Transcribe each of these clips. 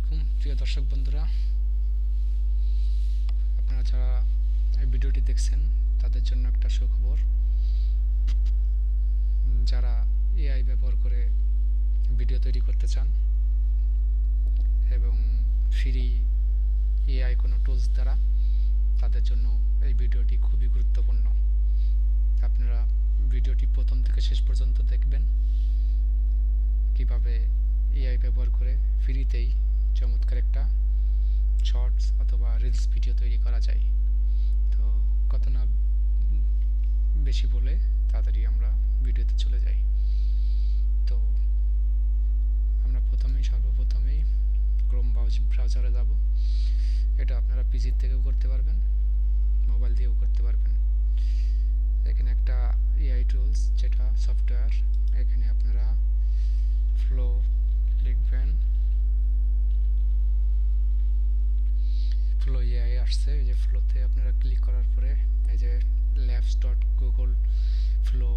আলাইকুম, প্রিয় দর্শক বন্ধুরা। আপনারা যারা এই ভিডিওটি দেখছেন, তাদের জন্য একটা সুখবর। যারা এআই ব্যবহার করে ভিডিও তৈরি করতে চান এবং ফ্রি এআই কোনো টুলস দ্বারা, তাদের জন্য এই ভিডিওটি খুবই গুরুত্বপূর্ণ। আপনারা ভিডিওটি প্রথম থেকে শেষ পর্যন্ত দেখবেন। কীভাবে এআই ব্যবহার করে ফ্রিতেই চমৎকার একটা শর্টস অথবা রিলস ভিডিও তৈরি করা যায়। তো কত না বেশি বলে তাড়াতাড়ি আমরা ভিডিওতে চলে যাই। তো আমরা প্রথমেই, সর্বপ্রথমেই ক্রোম ব্রাউজারে যাব। এটা আপনারা পিজির থেকেও করতে পারবেন মোবাইল দিয়েও করতে পারবেন। এখানে একটা এআই টুলস যেটা সফটওয়্যার এখানে আপনারা ফ্লো লিখবেন ফ্লো এআই আসছে এই যে ফ্লোতে আপনারা ক্লিক করার পরে এই যে ল্যাবস ডট গুগল ফ্লো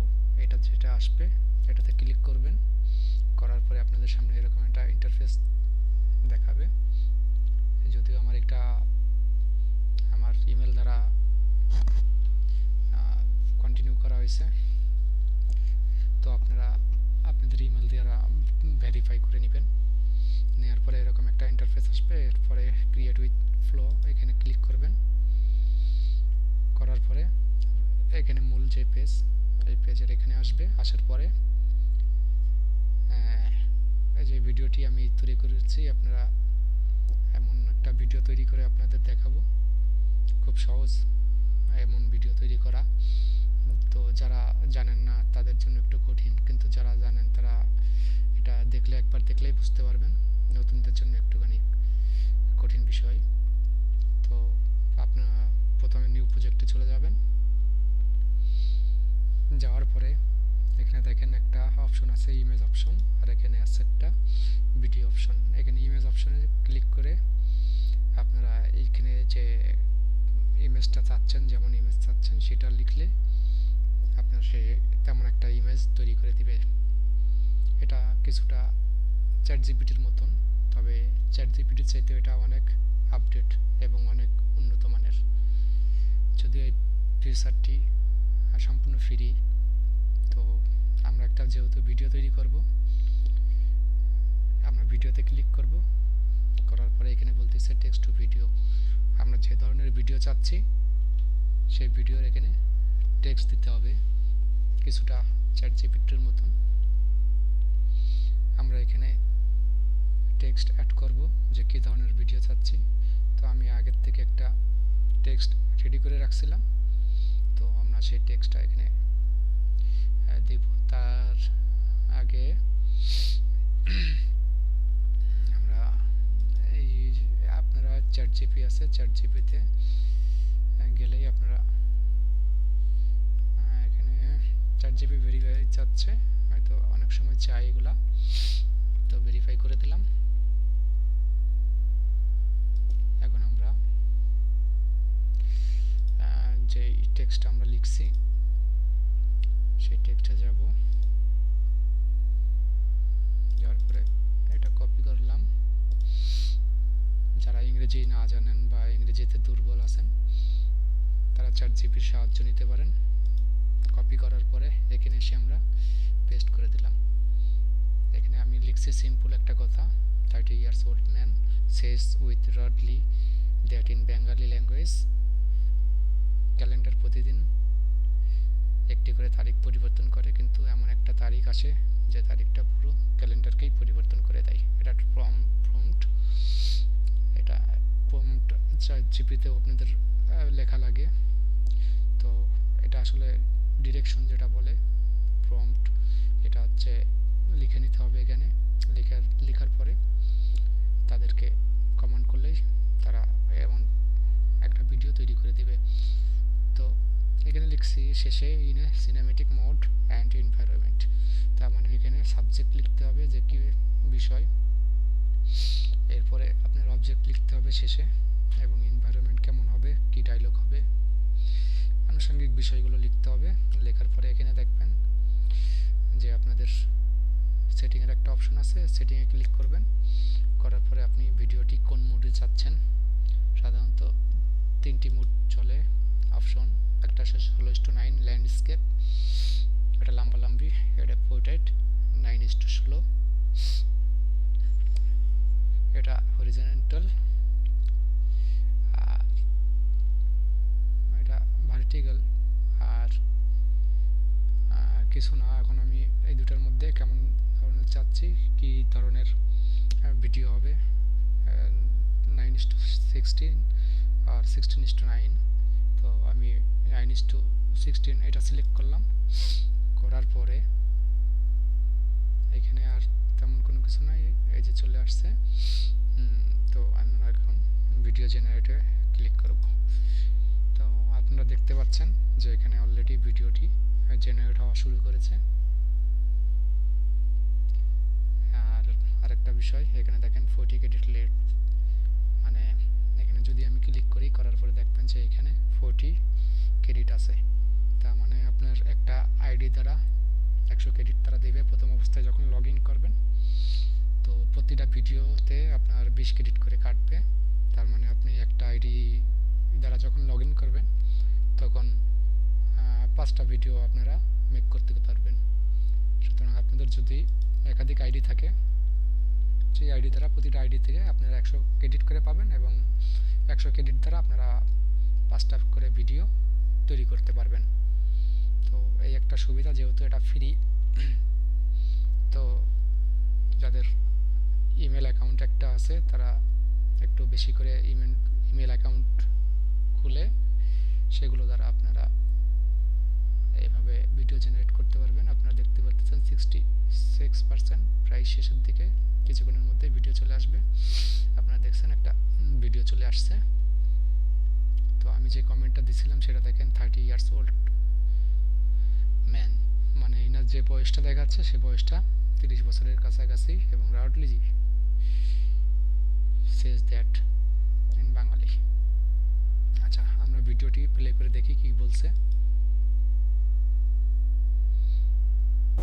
এটা যেটা আসবে এটাতে ক্লিক করবেন করার পরে আপনাদের সামনে এরকম একটা ইন্টারফেস দেখাবে যদিও আমার একটা, আমার ইমেল দ্বারা কন্টিনিউ করা হয়েছে। তো আপনারা, আপনাদের ইমেল দ্বারা ভেরিফাই করে নেবেন। নেওয়ার পরে এরকম একটা ইন্টারফেস আসবে, এরপরে ক্রিয়েট উইথ ফ্লো এখানে ক্লিক করবেন। করার পরে এখানে মূল যে পেজ এই পেজের এখানে আসবে, আসার পরে যে ভিডিওটি আমি তৈরি করেছি, আপনারা একটা ভিডিও তৈরি করে আপনাদের দেখাবো। খুব সহজ এমন ভিডিও তৈরি করা। তো যারা জানেন না, তাদের জন্য একটু কঠিন, কিন্তু যারা জানেন তারা এটা দেখলে একবার দেখলেই বুঝতে পারবেন। নতুনদের জন্য একটুখানি কঠিন বিষয়। তো আপনারা প্রথমে নিউ প্রজেক্টে চলে যাবেন। যাওয়ার পরে এখানে দেখেন একটা অপশন আছে ইমেজ অপশন আর এখানে আছে একটা ভিডিও অপশন এখানে ইমেজ অপশনে ক্লিক করে আপনারা এইখানে যে ইমেজটা চাচ্ছেন যেমন ইমেজ চাচ্ছেন সেটা লিখলে আপনার সে তেমন একটা ইমেজ তৈরি করে দিবে এটা কিছুটা চ্যাট জিপিটির মতন তবে চ্যাট জিপিটির চাইতে এটা অনেক আপডেট এবং অনেক উন্নত মানের যদিও এই ফিচারটি সম্পূর্ণ ফ্রি তো আমরা একটা যেহেতু ভিডিও তৈরি করব, আমরা ভিডিওতে ক্লিক করব। করার পরে এখানে বলতেছে টেক্সট টু ভিডিও আমরা যে ধরনের ভিডিও চাচ্ছি, সেই ভিডিওর এখানে টেক্সট দিতে হবে। কিছুটা চ্যাট জিপিটির মতন। আমরা এখানে টেক্সট অ্যাড করব যে কী ধরনের ভিডিও চাচ্ছি। তো আমি আগের থেকে একটা টেক্সট রেডি করে রাখছিলাম। সেই টেক্সটটা এখানে আহ, দিব। তার আগে আমরা এই আপনারা চ্যাট জিপি আছে চ্যাট জিপিতে গেলেই আপনারা এখানে চ্যাট জিপি ভেরিফাই চাচ্ছে হয়তো অনেক সময় চাই এগুলা তো ভেরিফাই করে দিলাম এখন আমরা আহ, যেই টেক্সটটা আমরা লিখছি সেই টেক্সটে যাব যাওয়ার পরে এটা কপি করলাম যারা ইংরেজি না জানেন বা ইংরেজিতে দুর্বল আছেন। তারা চার জিপির সাহায্য নিতে পারেন। কপি করার পরে এখানে এসে আমরা পেস্ট করে দিলাম। এখানে আমি লিখছি সিম্পল একটা কথা thirty years old man says with proudly that in Bengali language calendar প্রতিদিন একটি করে তারিখ পরিবর্তন করে, কিন্তু এমন একটা তারিখ আসে যে তারিখটা পুরো ক্যালেন্ডারকেই পরিবর্তন করে দেয়। এটা প্রম্পট এটা প্রম্পট জিপিতেও আপনাদের লেখা লাগে। তো এটা আসলে ডিরেকশন যেটা বলে প্রম্পট এটা হচ্ছে লিখে নিতে হবে এখানে, লেখার লেখার পরে তাদেরকে কমান্ড করলেই তারা এমন একটা ভিডিও তৈরি করে দিবে। তো এখানে লিখছি, শেষে in a cinematic mode and environment তার মানে এখানে সাবজেক্ট লিখতে হবে যে কি বিষয়। এরপরে আপনার অবজেক্ট লিখতে হবে শেষে এবং এনভায়রনমেন্ট কেমন হবে কি ডায়লগ হবে আনুষঙ্গিক বিষয়গুলো লিখতে হবে। লেখার পরে এখানে দেখবেন যে আপনাদের সেটিং অপশন আছে সেটিংয়ে ক্লিক করবেন। করার পরে আপনি ভিডিওটি কোন মোডে চাচ্ছেন? সাধারণত তিনটি মোড চলে। অপশন একটা শেষ হলো ইস টু নাইন ল্যান্ডস্কেপ এটা লাম্বালাম্বি এটা পোর্ট্রেট নাইন ইস টু ষোলো, এটা হরিজেন্টাল আর এটা ভার্টিক্যাল আর কিছু না, এখন আমি এই দুটার মধ্যে কেমন ধরনের চাচ্ছি, কি ধরনের ভিডিও হবে নাইন ইস টু সিক্সটিন আর সিক্সটিন ইস টু নাইন তো আমি নাইন ইস টু সিক্সটিন এটা সিলেক্ট করলাম, করার পরে এখানে আর তেমন কোনো কিছু নাই, এই যে চলে আসছে তো আমরা এখন ভিডিও জেনারেটরে ক্লিক করব। আপনারা দেখতে পাচ্ছেন যে এখানে অলরেডি ভিডিওটি জেনারেট হওয়া শুরু করেছে। আর আরেকটা বিষয়, এখানে দেখেন ফোর্টি ক্রেডিট লেট মানে এখানে যদি আমি ক্লিক করি, করার পরে দেখবেন যে এখানে ফোর্টি ক্রেডিট আছে। তার মানে আপনার একটা আইডি দ্বারা, একশো ক্রেডিট তারা দেবে প্রথম অবস্থায় যখন লগ করবেন। তো প্রতিটা ভিডিওতে আপনার বিশ ক্রেডিট করে কাটবে। তার মানে আপনি একটা আইডি দ্বারা যখন লগ করবেন তখন পাঁচটা ভিডিও আপনারা মেক করতে পারবেন। সুতরাং আপনাদের যদি একাধিক আইডি থাকে, সেই আইডি দ্বারা প্রতিটা আইডি থেকে আপনারা একশো ক্রেডিট করে পাবেন এবং একশো ক্রেডিট দ্বারা আপনারা পাঁচটা করে ভিডিও তৈরি করতে পারবেন। তো এই একটা সুবিধা, যেহেতু এটা ফ্রি তো যাদের ইমেল অ্যাকাউন্ট একটা আছে, তারা একটু বেশি করে ইমেল ইমেল অ্যাকাউন্ট খুলে সেগুলো দ্বারা আপনারা এইভাবে ভিডিও জেনারেট করতে পারবেন। আপনারা দেখতে পাচ্ছেন সিক্সটি সিক্স পার্সেন্ট প্রায় শেষের দিকে কিছুক্ষণের মধ্যে ভিডিও চলে আসবে। আপনারা দেখছেন একটা ভিডিও চলে আসছে। তো আমি যে কমেন্টটা দিছিলাম সেটা দেখেন থার্টি ইয়ার্স ওল্ড ম্যান মানে এনার যে বয়সটা দেখাচ্ছে, সে বয়সটা তিরিশ বছরের কাছাকাছি এবং রাউডলি সেজ দ্যাট ইন বাঙালি ভিডিওটি প্লে করে দেখি কি বলছে।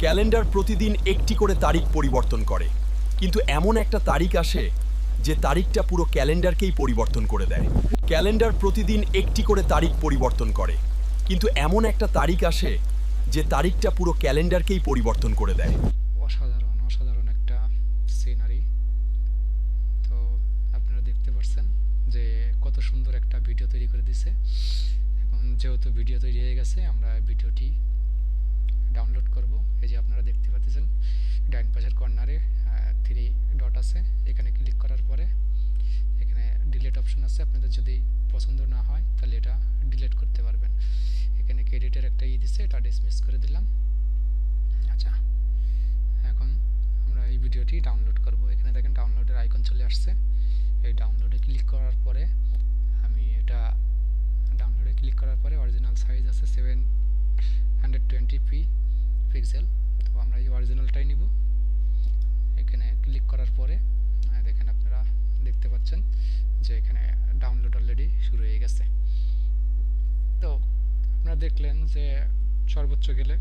ক্যালেন্ডার প্রতিদিন একটি করে তারিখ পরিবর্তন করে। কিন্তু এমন একটা তারিখ আসে যে তারিখটা পুরো ক্যালেন্ডারকেই পরিবর্তন করে দেয়। ক্যালেন্ডার প্রতিদিন একটি করে তারিখ পরিবর্তন করে। কিন্তু এমন একটা তারিখ আসে যে তারিখটা পুরো ক্যালেন্ডারকেই পরিবর্তন করে দেয় অসাধারণ অসাধারণ একটা সিনারি তো আপনারা দেখতে পাচ্ছেন যে কত সুন্দর একটা ভিডিও তৈরি করে দিছে এখন যেহেতু ভিডিও তৈরি হয়ে গেছে, আমরা ভিডিওটি ডাউনলোড করব। এই যে আপনারা দেখতে পাচ্ছেন, ডাইন পাশের কর্নারে থ্রি ডট আছে। এখানে ক্লিক করার পরে এখানে ডিলেট অপশন আছে। আপনাদের যদি পছন্দ না হয়, তাহলে এটা ডিলিট করতে পারবেন। এখানে ক্রেডিটের একটা ই দিচ্ছে এটা ডিসমিস করে দিলাম। আচ্ছা এখন আমরা এই ভিডিওটি ডাউনলোড করব। এখানে দেখেন ডাউনলোডের আইকন চলে আসছে। এই ডাউনলোডে ক্লিক করার পরে আমি এটা ডাউনলোডে ক্লিক করার পরে অরিজিনাল সাইজ আছে seven hundred twenty P pixel তো আমরা এই অরিজিনালটাই নিব। এখানে ক্লিক করার পরে দেখেন আপনারা দেখতে পাচ্ছেন যে এখানে ডাউনলোড অলরেডি শুরু হয়ে গেছে। তো আপনারা দেখলেন যে সর্বোচ্চ গেলে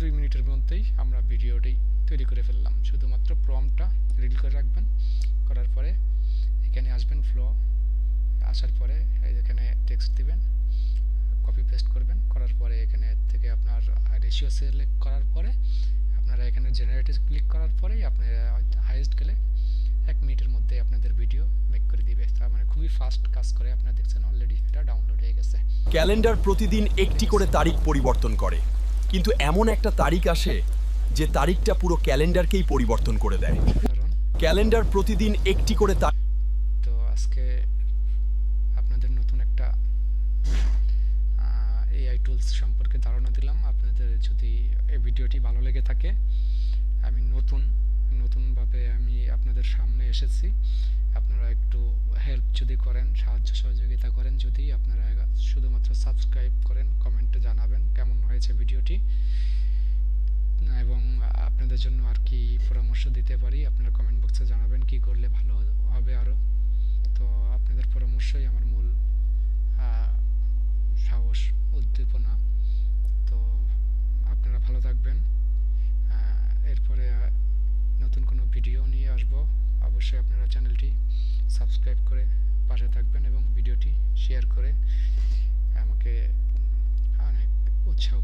দুই মিনিটের মধ্যেই আমরা ভিডিওটি তৈরি করে ফেললাম। শুধুমাত্র প্রমটা রিল করে রাখবেন। করার পরে এখানে আসবেন ফ্লো আসার পরে এখানে টেক্সট দিবেন। কপি পেস্ট করবেন। করার পরে এখানে থেকে আপনার রেশিও সিলেক্ট করার পরে আপনারা এখানে জেনারেটিভ ক্লিক করার পরেই আপনি হাইয়েস্ট গেলে এক মিনিটের মধ্যে আপনাদের ভিডিও মেক করে দিবে। তার মানে খুবই ফাস্ট কাজ করে আপনারা দেখছেন অলরেডি এটা ডাউনলোড হয়ে গেছে। ক্যালেন্ডার প্রতিদিন একটি করে তারিখ পরিবর্তন করে। কিন্তু এমন একটা তারিখ আসে যে তারিখটা পুরো ক্যালেন্ডারকেই পরিবর্তন করে দেয়। কারণ ক্যালেন্ডার প্রতিদিন একটি করে তারিখ তো আজকে আপনাদের নতুন একটা এআই সম্পর্কে ধারণা দিলাম। আপনাদের যদি এই ভিডিওটি ভালো লেগে থাকে, আমি নতুন, নতুনভাবে আমি আপনাদের সামনে এসেছি। আপনারা একটু হেল্প যদি করেন, সাহায্য সহযোগিতা করেন যদি, আপনারা শুধুমাত্র সাবস্ক্রাইব করেন কমেন্টে জানাবেন কেমন হয়েছে ভিডিওটি। এবং আপনাদের জন্য আর কি পরামর্শ দিতে পারি, আপনারা কমেন্ট বক্সে জানাবেন কি করলে ভালো হবে আরও তো আপনাদের পরামর্শই আমার মূল সাহস, উদ্দীপনা। তো আপনারা ভালো থাকবেন। এরপরে নতুন কোনো ভিডিও নিয়ে আসব। অবশ্যই আপনারা চ্যানেলটি সাবস্ক্রাইব করে পাশে থাকবেন এবং ভিডিওটি শেয়ার করে আমাকে অনেক উৎসাহ